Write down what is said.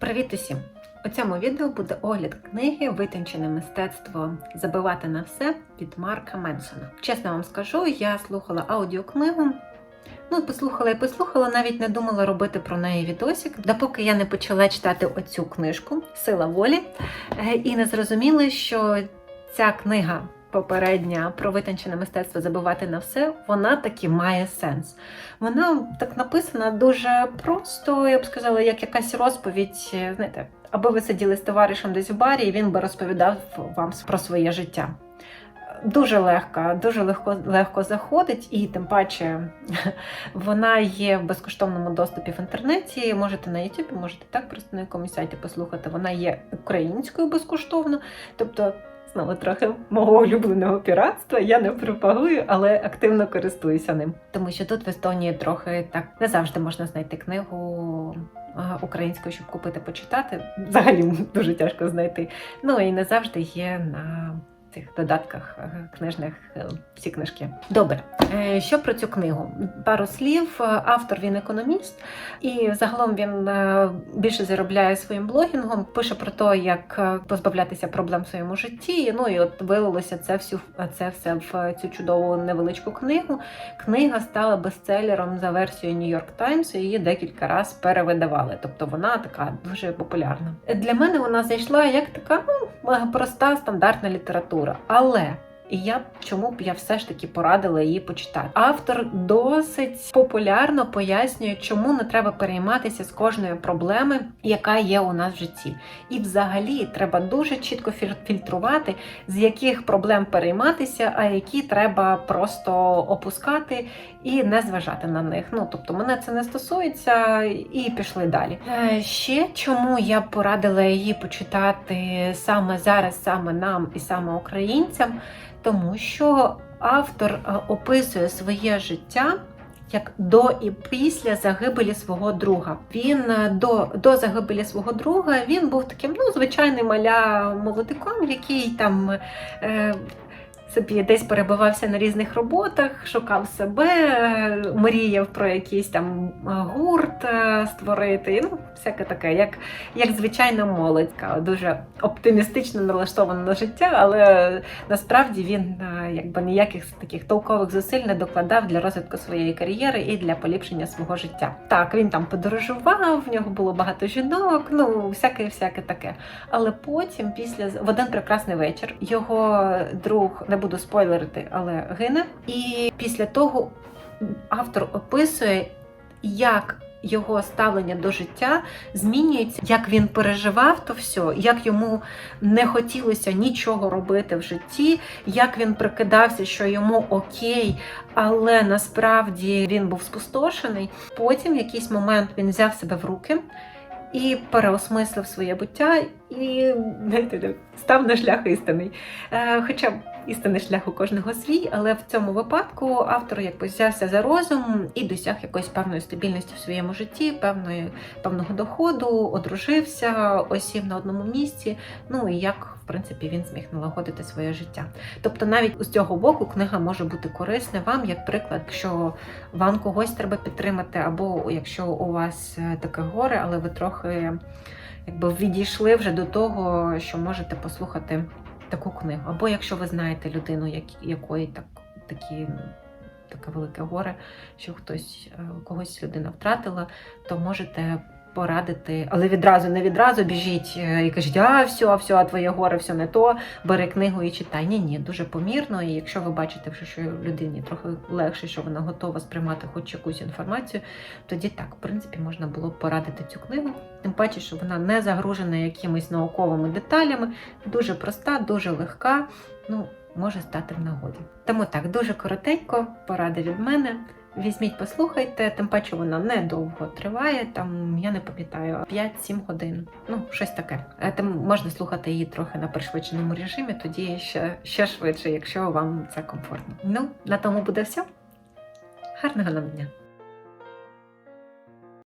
Привіт усім! У цьому відео буде огляд книги Витончене мистецтво забивати на все від Марка Менсона. Чесно вам скажу, я слухала аудіокнигу. Ну, послухала і послухала, навіть не думала робити про неї відосик, допоки я не почала читати оцю книжку Сила волі е, і не зрозуміла, що ця книга попередня про витончене мистецтво забивати на все, вона таки має сенс. Вона так написана дуже просто, я б сказала, як якась розповідь, знаєте, аби ви сиділи з товаришем десь в барі, і він би розповідав вам про своє життя. Дуже легко, дуже легко легко заходить, і тим паче вона є в безкоштовному доступі в інтернеті. Можете на YouTube, можете так просто на якомусь сайті послухати. Вона є українською безкоштовно. Тобто, знову трохи мого улюбленого піратства. Я не пропагую, але активно користуюся ним. Тому що тут в Естонії трохи так не завжди можна знайти книгу. а, Українською, щоб купити, почитати, взагалі дуже тяжко знайти. Ну і не завжди є на цих додатках е, книжних е, всі книжки. Добре, Е, що про цю книгу? Пару слів. Е, Автор він економіст, і загалом він е, більше заробляє своїм блогінгом. Пише про те, як е, позбавлятися проблем в своєму житті. Ну і от вилилося це всю це все в цю чудову невеличку книгу. Книга стала бестселером за версією Times, і її декілька разів перевидавали. Тобто вона така дуже популярна. Для мене вона зайшла як така ну, проста стандартна література. Але і я чому б я все ж таки порадила її почитати. Автор досить популярно пояснює, чому не треба перейматися з кожної проблеми, яка є у нас в житті. І взагалі треба дуже чітко філь- фільтрувати, з яких проблем перейматися, а які треба просто опускати і не зважати на них. Ну тобто мене це не стосується, і пішли далі. Е, ще чому я порадила її почитати саме зараз, саме нам і саме українцям, тому що автор е, описує своє життя. Як до і після загибелі свого друга. Він е, до, до загибелі свого друга він був таким ну, звичайним маля молодиком, який там е, собі десь перебувався на різних роботах, шукав себе, мріяв про якийсь там е, гурт е, створити. Ну, всяке таке, як, як звичайна молодь, яка дуже оптимістично налаштована на життя, але насправді він е, якби ніяких таких толкових зусиль не докладав для розвитку своєї кар'єри і для поліпшення свого життя. Так, він там подорожував, в нього було багато жінок, ну всяке, всяке таке. Але потім, після в один прекрасний вечір, його друг не буду спойлерити, але гине. І після того автор описує, як його ставлення до життя змінюється, як він переживав то все, як йому не хотілося нічого робити в житті, як він прикидався, що йому окей, але насправді він був спустошений. Потім в якийсь момент він взяв себе в руки. І переосмислив своє буття і став на шлях істинний. Е, Хоча істинний шлях у кожного свій, але в цьому випадку автор якби взявся за розум і досяг якоїсь певної стабільності в своєму житті, певної, певного доходу, одружився, осів на одному місці. Ну і як в принципі він зміг налагодити своє життя. Тобто, навіть з цього боку книга може бути корисна вам, як приклад, якщо вам когось треба підтримати, або якщо у вас е, таке горе, але ви трохи якби відійшли вже до того, що можете послухати таку книгу. Або якщо ви знаєте людину, як, якої так, такі, таке велике горе, що хтось е, когось людина втратила, то можете порадити, але відразу не відразу біжіть е, і кажіть, а все, все, а твоє горе, все не то. Бери книгу і читай. Ні, ні, дуже помірно. І якщо ви бачите, що людині трохи легше, що вона готова сприймати хоч якусь інформацію, тоді так, в принципі, можна було порадити цю книгу. Тим паче, що вона не загружена якимись науковими деталями, дуже проста, дуже легка. Ну, може стати в нагоді. Тому так, дуже коротенько, поради від мене. Візьміть, послухайте, тим паче вона недовго триває, там, я не пам'ятаю, 5-7 годин. Ну, щось таке. Тим можна слухати її трохи на пришвидшеному режимі, тоді ще, ще швидше, якщо вам це комфортно. Ну, на тому буде все. Гарного нам дня!